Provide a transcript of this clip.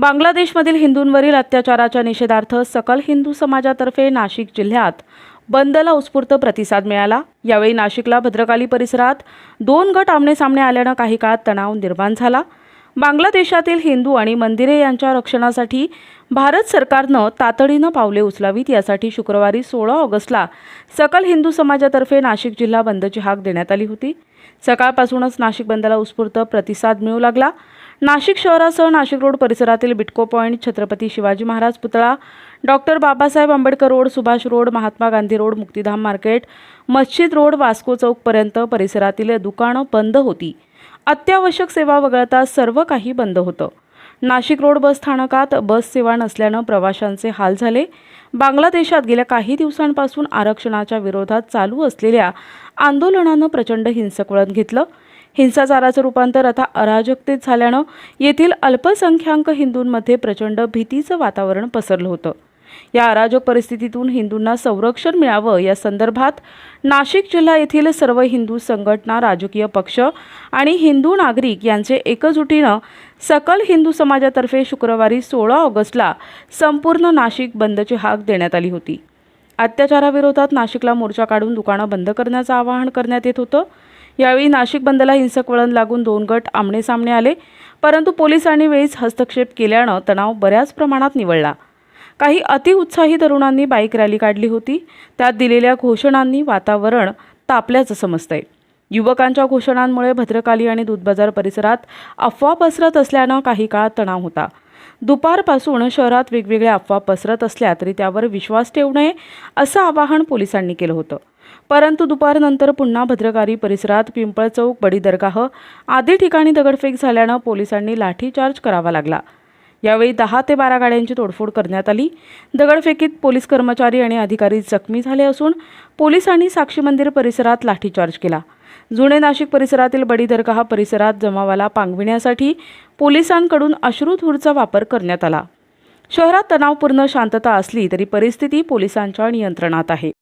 बांगलादेशमधील हिंदूंवरील अत्याचाराच्या निषेधार्थ सकल हिंदू समाजातर्फे नाशिक जिल्ह्यात बंदला उत्स्फूर्त प्रतिसाद मिळाला. यावेळी नाशिकला भद्रकाली परिसरात दोन गट आमने सामने आल्यानं काही काळात तणाव निर्माण झाला. बांगलादेशातील हिंदू आणि मंदिरे यांच्या रक्षणासाठी भारत सरकारनं तातडीनं पावले उचलावीत. यासाठी शुक्रवारी सोळा ऑगस्टला सकल हिंदू समाजातर्फे नाशिक जिल्हा बंदची हाक देण्यात आली होती. सकाळपासूनच नाशिक बंदला उत्स्फूर्त प्रतिसाद मिळू लागला. नाशिक शहरासह नाशिक रोड परिसरातील बिटको पॉईंट छत्रपती शिवाजी महाराज पुतळा doctor Babasaheb Ambedkar road Subhash road Mahatma Gandhi road Muktidham market Masjid road Vasco चौकपर्यंत परिसरातील दुकानं बंद होती. अत्यावश्यक सेवा वगळता सर्व काही बंद होतं. नाशिक रोड बस स्थानकात बस सेवा नसल्यानं प्रवाशांचे हाल झाले. बांगलादेशात गेल्या काही दिवसांपासून आरक्षणाच्या विरोधात चालू असलेल्या आंदोलनानं प्रचंड हिंसक वळण घेतलं. हिंसाचाराचं रूपांतर आता अराजकतेत झाल्यानं येथील अल्पसंख्याक हिंदूंमध्ये प्रचंड भीतीचं वातावरण पसरलं होतं. या अराजक परिस्थितीतून हिंदूंना संरक्षण मिळावं या संदर्भात नाशिक जिल्हा येथील सर्व हिंदू संघटना राजकीय पक्ष आणि हिंदू नागरिक यांचे एकजुटीनं सकल हिंदू समाजातर्फे शुक्रवारी सोळा ऑगस्टला संपूर्ण नाशिक बंदची हाक देण्यात आली होती. अत्याचाराविरोधात नाशिकला मोर्चा काढून दुकानं बंद करण्याचं आवाहन करण्यात येत होतं. यावेळी नाशिक बंदला हिंसक वळण लागून दोन गट आमनेसामने आले. परंतु पोलिसांनी वेळीच हस्तक्षेप केल्यानं तणाव बऱ्याच प्रमाणात निवळला. काही अतिउत्साही तरुणांनी बाईक रॅली काढली होती. त्यात दिलेल्या घोषणांनी वातावरण तापल्याचं समजतंय. युवकांच्या घोषणांमुळे भद्रकाली आणि दूध बाजार परिसरात अफवा पसरत असल्यानं काही काळ तणाव होता. दुपारपासून शहरात वेगवेगळ्या अफवा पसरत असल्या तरी त्यावर विश्वास ठेवू नये असं आवाहन पोलिसांनी केलं होतं. परंतु दुपारनंतर पुन्हा भद्रकारी परिसरात पिंपळ चौक बडी दरगाह आदी ठिकाणी दगडफेक झाल्यानं पोलिसांनी लाठीचार्ज करावा लागला. यावेळी दहा ते बारा गाड्यांची तोडफोड करण्यात आली. दगडफेकीत पोलीस कर्मचारी आणि अधिकारी जखमी झाले असून पोलिसांनी साक्षी मंदिर परिसरात लाठीचार्ज केला. जुने नाशिक परिसरातील बडीदरगाह परिसरात जमावाला पांगविण्यासाठी पोलिसांकडून अश्रुधूरचा वापर करण्यात आला. शहरात तणावपूर्ण शांतता असली तरी परिस्थिती पोलिसांच्या नियंत्रणात आहे.